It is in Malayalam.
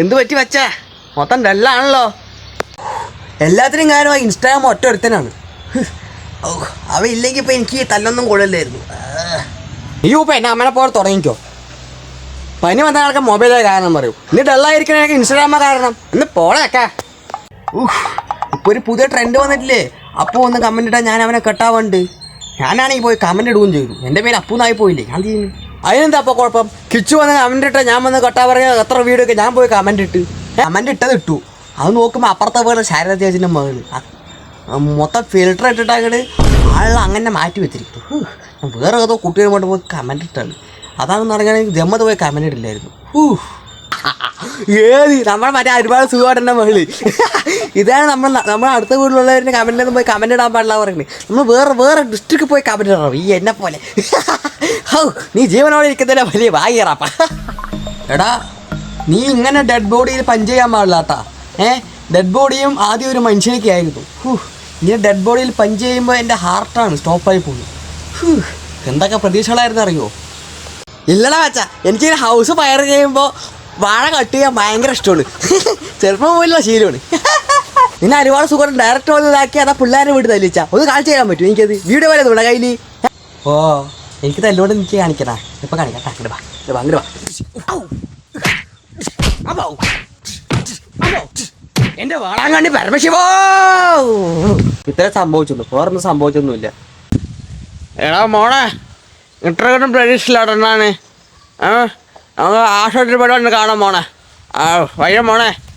എന്ത് പറ്റി വച്ചാ മൊത്തം ഡല്ലാണല്ലോ. എല്ലാത്തിനും കാരണം ഇൻസ്റ്റാഗ്രാം ഒറ്റ ഒരുത്തനാണ്. അവ ഇല്ലെങ്കിൽ ഇപ്പൊ എനിക്ക് തല്ലൊന്നും കൊള്ളില്ലായിരുന്നു അയ്യോ ഇപ്പൊ എന്നെ അമ്മനെ പോലെ തുടങ്ങിക്കോ. പനി വന്ന ആൾക്ക് മൊബൈലായ കാരണം പറയൂ. ഇനി ഡല്ലായിരിക്കണ ഇൻസ്റ്റാഗ്രാമ കാരണം. എന്ന് പോളേക്കാ ഇപ്പൊ ഒരു പുതിയ ട്രെൻഡ് വന്നിട്ടില്ലേ? അപ്പോ ഒന്ന് കമന്റ് ഇട്ടാൽ ഞാൻ അവനെ കെട്ടാവുണ്ട് ഞാനാണെങ്കിൽ പോയി കമന്റ് ഇടുകയും ചെയ്തു. എന്റെ പേര് അപ്പൂന്നായി പോയില്ലേ? ഞാൻ ചെയ്യുന്നു അതിനെന്താ അപ്പോൾ കുഴപ്പം? കിച്ചു വന്ന് കമന്റ് ഇട്ട ഞാൻ വന്ന് കട്ടാ പറയുക എത്ര വീഡിയോ ഒക്കെ ഞാൻ പോയി കമന്റ് ഇട്ട്. കമന്റ് ഇട്ടത് ഇട്ടു. അത് നോക്കുമ്പോൾ അപ്പുറത്തെ പോലെ ശാരദ ചേച്ചിന്റെ ആ, മൊത്തം ഫിൽട്ടർ ഇട്ടിട്ട് അങ്ങോട്ട് ആളെ അങ്ങനെ മാറ്റി വെച്ചിരിക്കും വേറെ ഏതോ കുട്ടികൾ കൊണ്ട് പോയി കമന്റ് ഇട്ടാണ്. അതാണെന്ന് പറഞ്ഞാൽ ജമ്മത് പോയി കമന്റ് ഇട്ടില്ലായിരുന്നു ഹൂ. ഏത്? നമ്മുടെ മറ്റേ ഒരുപാട് സുഖമായിട്ടെന്നെ മകൾ. ഇതാണ് നമ്മൾ നമ്മൾ അടുത്ത വീട്ടിലുള്ളവരുടെ കമന്റിലൊന്നും പോയി കമന്റ് ഇടാൻ പാടില്ല പറയുന്നത് നമ്മൾ വേറെ വേറെ ഡിസ്ട്രിക്ട് പോയി കമന്റ് ഇടണം. ഈ എന്നെ പോലെ. ഹൗ നീ ജീവനോടെ ഇരിക്കുന്നതിലെ വലിയ വായിറാപ്പ. എടാ നീ ഇങ്ങനെ ഡെഡ് ബോഡിയിൽ പഞ്ച് ചെയ്യാൻ പാടില്ലാട്ടാ. ഏ ഡെഡ് ബോഡിയും ആദ്യം ഒരു മനുഷ്യനൊക്കെ ആയിരുന്നു. ഹൂ ഇങ്ങനെ ഡെഡ് ബോഡിയിൽ പഞ്ച് ചെയ്യുമ്പോൾ എന്റെ ഹാർട്ടാണ് സ്റ്റോപ്പായി പോകുന്നത്. ഹൂ എന്തൊക്കെ പ്രതീക്ഷകളായിരുന്നു അറിയോ? ഇല്ലടാ വച്ച എനിക്ക് ഹൗസ് ഫയർ ചെയ്യുമ്പോൾ വാഴ കട്ട് ചെയ്യാൻ ഭയങ്കര ഇഷ്ടമാണ്. ചെറുപ്പം പോലുള്ള ശീലമാണ്. നിന്നെ ഒരുപാട് സുഖം ഡയറക്റ്റ് വന്ന് ഇതാക്കി അതാ പിള്ളേരെ വീട് തല്ലിച്ചാ. ഒന്ന് കാണിച്ചു തരാൻ പറ്റും എനിക്കത്? വീഡിയോ പോലെ നമ്മുടെ കയ്യിൽ ഓ എനിക്ക് തല്ലോട് എനിക്ക് കാണിക്കടാ. ഇപ്പൊ കാണിക്കാം. അങ്ങോട്ട് വാ. വാ അങ്ങോട്ട് പരമശിവോ. ഇത്ര സംഭവിച്ചുള്ളൂ. വേറൊന്നും സംഭവിച്ചൊന്നുമില്ല. എടാ മോളെ ഇത്രയും പ്രതീക്ഷയിലാണ് ആ നമുക്ക് ആശുപത്രി പരിപാടി കാണാൻ മോളെ. ആ വയ്യ മോളെ.